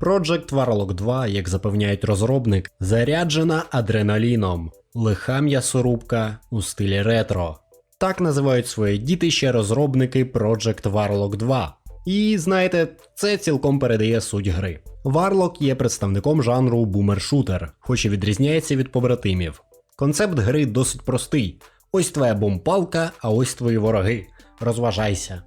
Project Warlock 2, як запевняють розробник, заряджена адреналіном, лиха м'ясорубка у стилі ретро. Так називають своє дітище розробники Project Warlock 2. І знаєте, це цілком передає суть гри. Warlock є представником жанру бумер-шутер, хоч і відрізняється від побратимів. Концепт гри досить простий: ось твоя бомбалка, а ось твої вороги. Розважайся.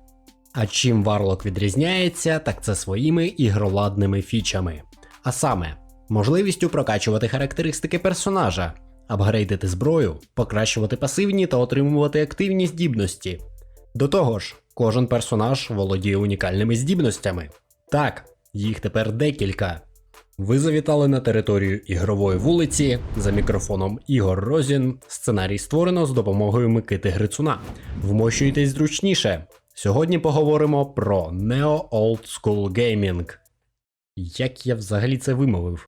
А чим Warlock відрізняється, так це своїми ігроладними фічами. А саме, можливістю прокачувати характеристики персонажа, апгрейдити зброю, покращувати пасивні та отримувати активні здібності. До того ж, кожен персонаж володіє унікальними здібностями. Так, їх тепер декілька. Ви завітали на територію ігрової вулиці за мікрофоном Ігор Розін. Сценарій створено з допомогою Микити Грицуна. Вмощуйтесь зручніше. Сьогодні поговоримо про Neo Old School Gaming. Як я взагалі це вимовив?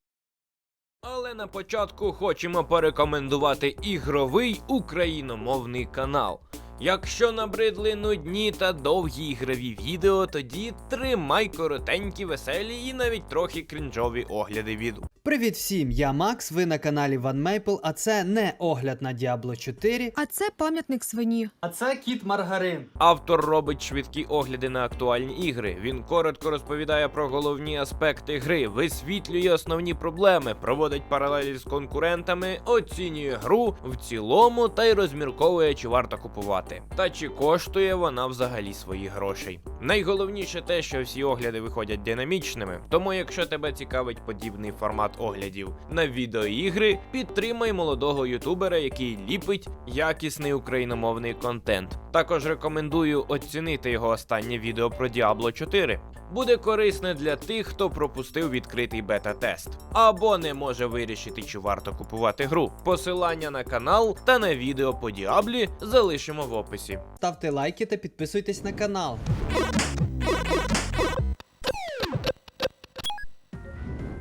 Але на початку хочемо порекомендувати ігровий україномовний канал. Якщо набридли нудні та довгі ігрові відео, тоді тримай коротенькі, веселі і навіть трохи крінжові огляди від Привіт всім, я Макс, ви на каналі Ван Мейпл, а це не огляд на Diablo 4, А це пам'ятник свині. а це кіт Маргарин. Автор робить швидкі огляди на актуальні ігри. Він коротко розповідає про головні аспекти гри, висвітлює основні проблеми, проводить паралелі з конкурентами, оцінює гру в цілому та й розмірковує, чи варто купувати. Та чи коштує вона взагалі своїх грошей. Найголовніше те, що всі огляди виходять динамічними. Тому, якщо тебе цікавить подібний формат оглядів на відеоігри, підтримай молодого ютубера, який ліпить якісний україномовний контент. Також рекомендую оцінити його останнє відео про Diablo 4. Буде корисне для тих, хто пропустив відкритий бета-тест, або не може вирішити, чи варто купувати гру. Посилання на канал та на відео по Діаблі залишимо в описі. Ставте лайки та підписуйтесь на канал.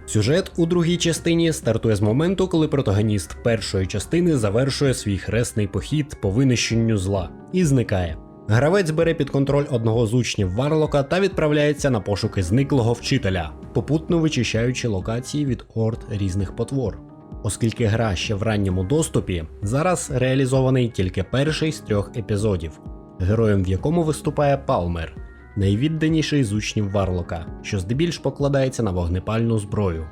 Сюжет у другій частині стартує з моменту, коли протагоніст першої частини завершує свій хресний похід по винищенню зла і зникає. Гравець бере під контроль одного з учнів Варлока та відправляється на пошуки зниклого вчителя, попутно вичищаючи локації від орд різних потвор. Оскільки гра ще в ранньому доступі, зараз реалізований тільки перший з трьох епізодів, героєм в якому виступає Палмер, найвідданіший з учнів Варлока, що здебільш покладається на вогнепальну зброю.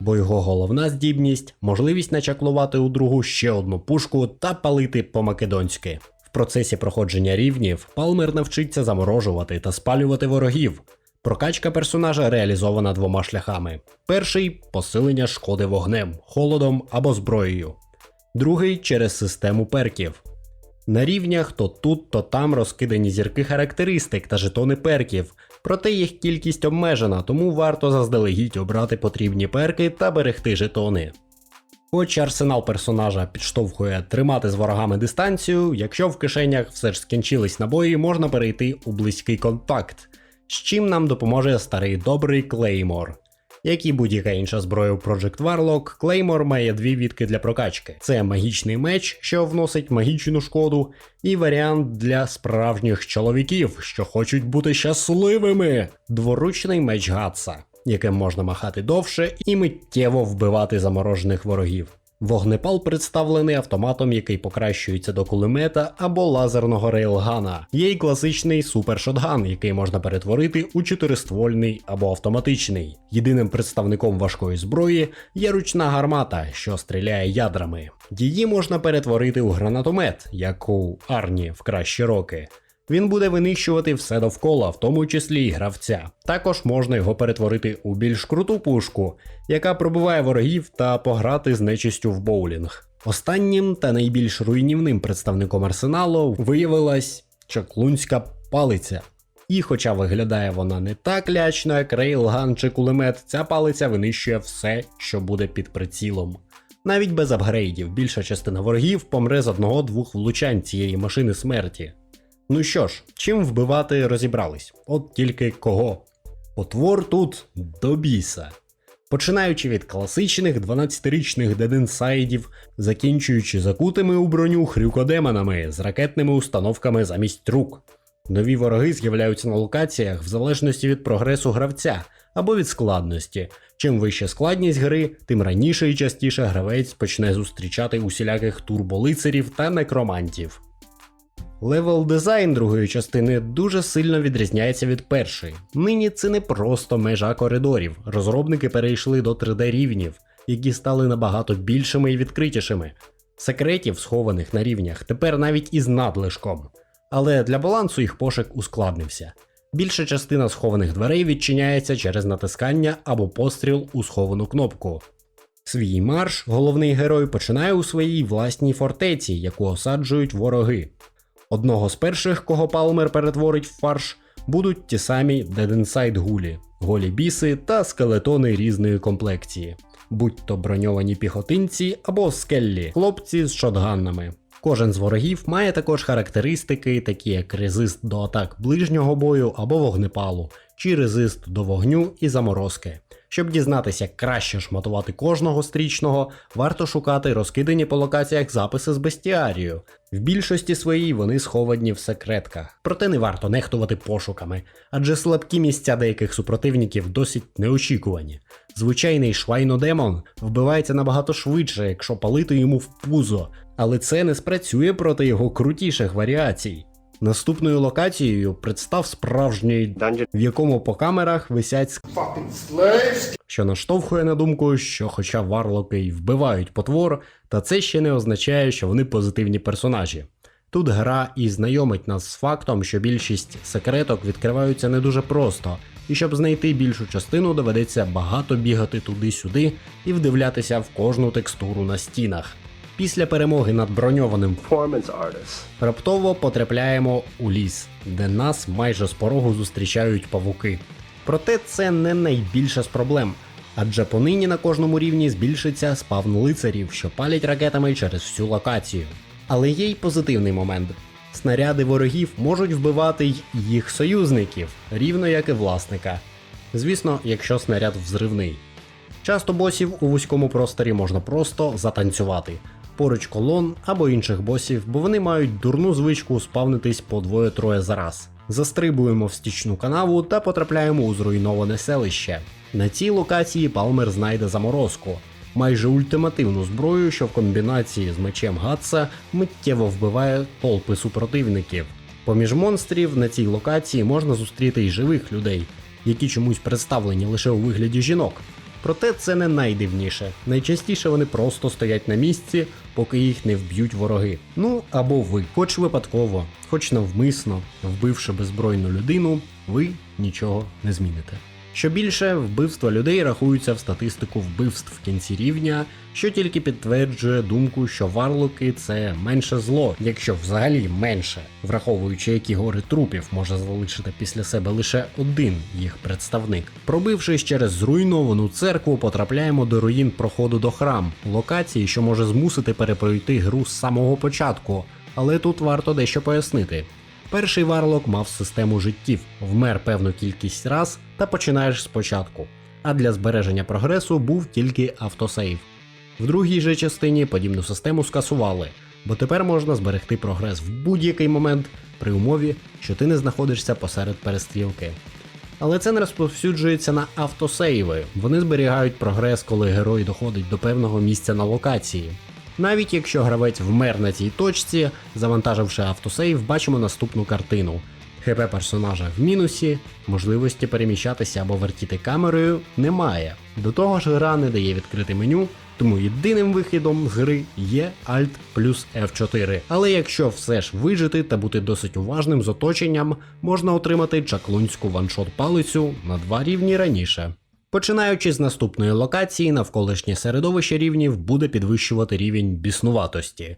Бо його головна здібність можливість начаклувати у другу ще одну пушку та палити по-македонськи. В процесі проходження рівнів Палмер навчиться заморожувати та спалювати ворогів. Прокачка персонажа реалізована двома шляхами: перший посилення шкоди вогнем, холодом або зброєю, другий через систему перків. На рівнях то тут, то там розкидані зірки характеристик та жетони перків, проте їх кількість обмежена, тому варто заздалегідь обрати потрібні перки та берегти жетони. Хоч арсенал персонажа підштовхує тримати з ворогами дистанцію, якщо в кишенях все ж скінчились набої, можна перейти у близький контакт, з чим нам допоможе старий добрий Клеймор. Як і будь-яка інша зброя у Project Warlock, Claymore має дві відки для прокачки: це магічний меч, що вносить магічну шкоду, і варіант для справжніх чоловіків, що хочуть бути щасливими. Дворучний меч Гатса, яким можна махати довше і миттєво вбивати заморожених ворогів. Вогнепал представлений автоматом, який покращується до кулемета або лазерного рейлгана. Є й класичний супершотган, який можна перетворити у чотириствольний або автоматичний. Єдиним представником важкої зброї є ручна гармата, що стріляє ядрами. Її можна перетворити у гранатомет, як у Арні в кращі роки. Він буде винищувати все довкола, в тому числі і гравця. Також можна його перетворити у більш круту пушку, яка пробиває ворогів та пограти з нечистю в боулінг. Останнім та найбільш руйнівним представником арсеналу виявилась чаклунська палиця. І хоча виглядає вона не так лячно, як рейлган чи кулемет, ця палиця винищує все, що буде під прицілом. Навіть без апгрейдів більша частина ворогів помре з одного-двох влучань цієї машини смерті. Ну що ж, чим вбивати розібрались? От тільки кого? Потвор тут до біса. Починаючи від класичних 12-річних дединсайдів, закінчуючи закутими у броню хрюкодемонами з ракетними установками замість рук. Нові вороги з'являються на локаціях в залежності від прогресу гравця або від складності. Чим вища складність гри, тим раніше і частіше гравець почне зустрічати усіляких турболицарів та некромантів. Левел дизайн другої частини дуже сильно відрізняється від першої. Нині це не просто межа коридорів. Розробники перейшли до 3D рівнів, які стали набагато більшими і відкритішими. Секретів, схованих на рівнях, тепер навіть із надлишком. Але для балансу їх пошук ускладнився. Більша частина схованих дверей відчиняється через натискання або постріл у сховану кнопку. Свій марш головний герой починає у своїй власній фортеці, яку осаджують вороги. Одного з перших, кого Палмер перетворить в фарш, будуть ті самі Dead Inside гулі, голі біси та скелетони різної комплекції, будь то броньовані піхотинці або скеллі, хлопці з шотганнами. Кожен з ворогів має також характеристики, такі як резист до атак ближнього бою або вогнепалу, чи резист до вогню і заморозки. Щоб дізнатися, як краще шматувати кожного стрічного, варто шукати розкидані по локаціях записи з бестіарію. В більшості своїй вони сховані в секретках, проте не варто нехтувати пошуками, адже слабкі місця деяких супротивників досить неочікувані. Звичайний швайнодемон вбивається набагато швидше, якщо палити йому в пузо, але це не спрацює проти його крутіших варіацій. Наступною локацією представ справжній в якому по камерах висять що наштовхує на думку, що хоча варлоки й вбивають потвор, та це ще не означає, що вони позитивні персонажі. Тут гра і знайомить нас з фактом, що більшість секреток відкриваються не дуже просто, і щоб знайти більшу частину, доведеться багато бігати туди-сюди і вдивлятися в кожну текстуру на стінах. Після перемоги над броньованим. Раптово потрапляємо у ліс, де нас майже з порогу зустрічають павуки. Проте це не найбільша з проблем, адже понині на кожному рівні збільшиться спавн лицарів, що палять ракетами через всю локацію. Але є й позитивний момент. Снаряди ворогів можуть вбивати й їх союзників, рівно як і власника. Звісно, якщо снаряд взривний. Часто босів у вузькому просторі можна просто затанцювати поруч колон або інших босів, бо вони мають дурну звичку спавнитись по двоє-троє за раз. Застрибуємо в стічну канаву та потрапляємо у зруйноване селище. На цій локації Палмер знайде заморозку, майже ультимативну зброю, що в комбінації з мечем Гатса миттєво вбиває толпи супротивників. Поміж монстрів на цій локації можна зустріти й живих людей, які чомусь представлені лише у вигляді жінок. Проте це не найдивніше. Найчастіше вони просто стоять на місці, поки їх не вб'ють вороги. Ну або ви, хоч випадково, хоч навмисно, вбивши беззбройну людину, ви нічого не зміните. Що більше, вбивства людей рахуються в статистику вбивств в кінці рівня, що тільки підтверджує думку, що варлоки це менше зло, якщо взагалі менше, враховуючи, які гори трупів може залишити після себе лише один їх представник. Пробившись через зруйновану церкву, потрапляємо до руїн проходу до храм, локації, що може змусити перепройти гру з самого початку, але тут варто дещо пояснити. Перший варлок мав систему життів, вмер певну кількість раз та починаєш спочатку. А для збереження прогресу був тільки автосейв. В другій же частині подібну систему скасували, бо тепер можна зберегти прогрес в будь-який момент при умові, що ти не знаходишся посеред перестрілки. Але це не розповсюджується на автосейви. Вони зберігають прогрес, коли герой доходить до певного місця на локації. Навіть якщо гравець вмер на цій точці, завантаживши автосейв, бачимо наступну картину. ХП персонажа в мінусі, можливості переміщатися або вертіти камерою немає. До того ж, гра не дає відкрити меню, тому єдиним вихідом з гри є Alt плюс F4. Але якщо все ж вижити та бути досить уважним з оточенням, можна отримати чаклунську ваншот палицю на два рівні раніше. Починаючи з наступної локації, навколишнє середовище рівнів буде підвищувати рівень біснуватості.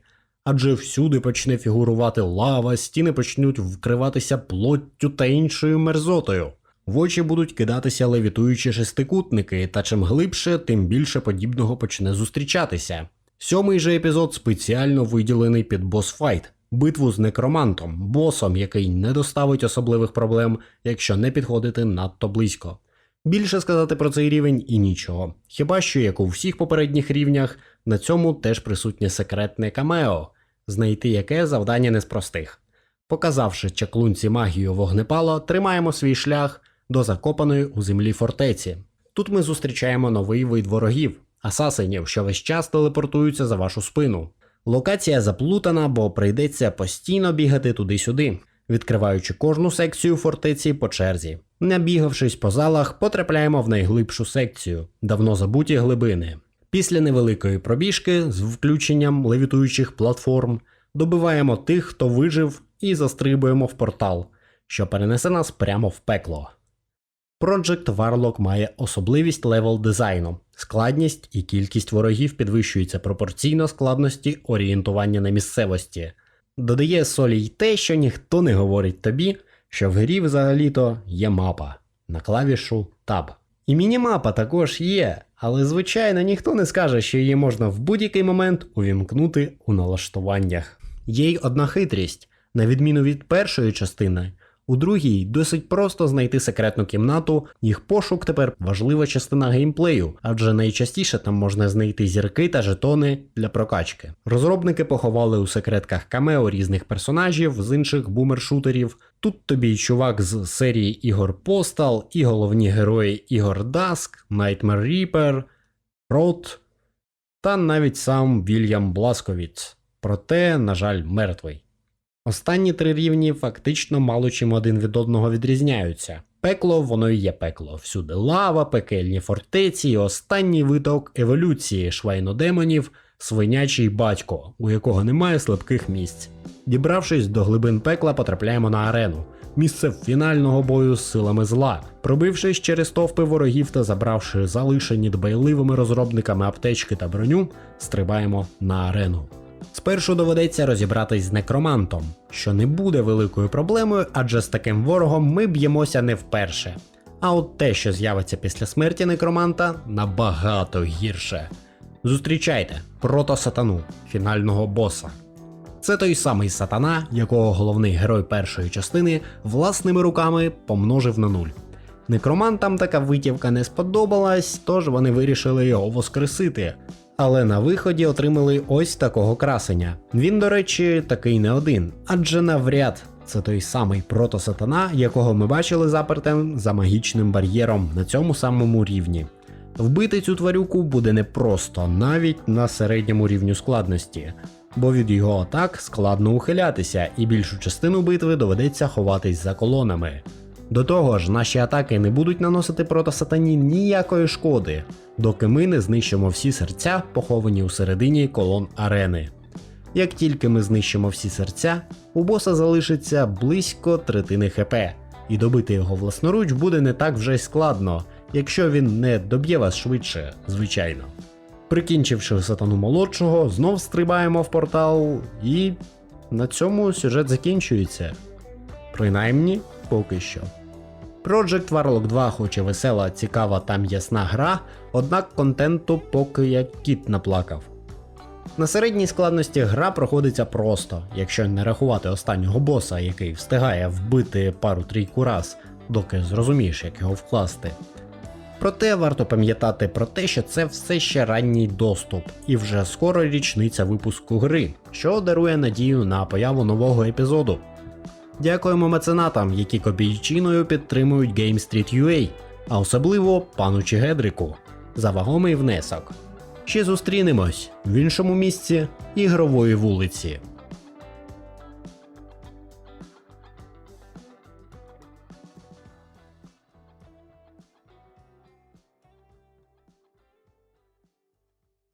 Адже всюди почне фігурувати лава, стіни почнуть вкриватися плоттю та іншою мерзотою. В очі будуть кидатися левітуючі шестикутники, та чим глибше, тим більше подібного почне зустрічатися. Сьомий же епізод спеціально виділений під босфайт, битву з некромантом, босом, який не доставить особливих проблем, якщо не підходити надто близько. Більше сказати про цей рівень і нічого. Хіба що, як у всіх попередніх рівнях, на цьому теж присутнє секретне камео, знайти яке завдання не з простих. Показавши чаклунці магію вогнепала, тримаємо свій шлях до закопаної у землі фортеці. Тут ми зустрічаємо новий вид ворогів асасинів, що весь час телепортуються за вашу спину. Локація заплутана, бо прийдеться постійно бігати туди-сюди, відкриваючи кожну секцію фортеці по черзі. Набігавшись по залах, потрапляємо в найглибшу секцію давно забуті глибини. Після невеликої пробіжки з включенням левітуючих платформ добиваємо тих, хто вижив, і застрибуємо в портал, що перенесе нас прямо в пекло. Project Warlock має особливість левел дизайну. Складність і кількість ворогів підвищується пропорційно складності орієнтування на місцевості. Додає солі й те, що ніхто не говорить тобі, що в грі взагалі-то є мапа на клавішу Tab. І мінімапа також є, але звичайно ніхто не скаже, що її можна в будь-який момент увімкнути у налаштуваннях. Є й одна хитрість, на відміну від першої частини, у другій досить просто знайти секретну кімнату, їх пошук тепер важлива частина геймплею, адже найчастіше там можна знайти зірки та жетони для прокачки. Розробники поховали у секретках камео різних персонажів з інших бумершутерів. Тут тобі й чувак з серії ігор Postal, і головні герої ігор Dusk, Nightmare Reaper, Рот та навіть сам Вільям Бласковіц. Проте, на жаль, мертвий. Останні три рівні фактично мало чим один від одного відрізняються. Пекло, воно і є пекло. Всюди лава, пекельні фортеці, і останній виток еволюції швайнодемонів, свинячий батько, у якого немає слабких місць. Дібравшись до глибин пекла, потрапляємо на арену. Місце фінального бою з силами зла. Пробившись через товпи ворогів та забравши залишені дбайливими розробниками аптечки та броню, стрибаємо на арену. Спершу доведеться розібратись з некромантом, що не буде великою проблемою, адже з таким ворогом ми б'ємося не вперше. А от те, що з'явиться після смерті некроманта, набагато гірше. Зустрічайте протосатану, фінального боса. Це той самий сатана, якого головний герой першої частини власними руками помножив на нуль. Некромантам така витівка не сподобалась, тож вони вирішили його воскресити. Але на виході отримали ось такого красення. Він, до речі, такий не один, адже навряд це той самий протосатана, якого ми бачили запертим за магічним бар'єром на цьому самому рівні. Вбити цю тварюку буде непросто, навіть на середньому рівню складності, бо від його атак складно ухилятися, і більшу частину битви доведеться ховатись за колонами. До того ж, наші атаки не будуть наносити проти сатані ніякої шкоди, доки ми не знищимо всі серця, поховані у середині колон арени. Як тільки ми знищимо всі серця, у боса залишиться близько третини ХП, і добити його власноруч буде не так вже й складно, якщо він не доб'є вас швидше, звичайно. Прикінчивши сатану молодшого, знов стрибаємо в портал, і на цьому сюжет закінчується. Принаймні, поки що. Project Warlock 2 хоч і весела, цікава та м'ясна гра, однак контенту поки як кіт наплакав. На середній складності гра проходиться просто, якщо не рахувати останнього боса, який встигає вбити пару-трійку раз, доки зрозумієш, як його вкласти. Проте варто пам'ятати про те, що це все ще ранній доступ, і вже скоро річниця випуску гри, що дарує надію на появу нового епізоду. Дякуємо меценатам, які копійчиною підтримують Game Street UA, а особливо пану Чигедрику за вагомий внесок. Ще зустрінемось в іншому місці ігрової вулиці.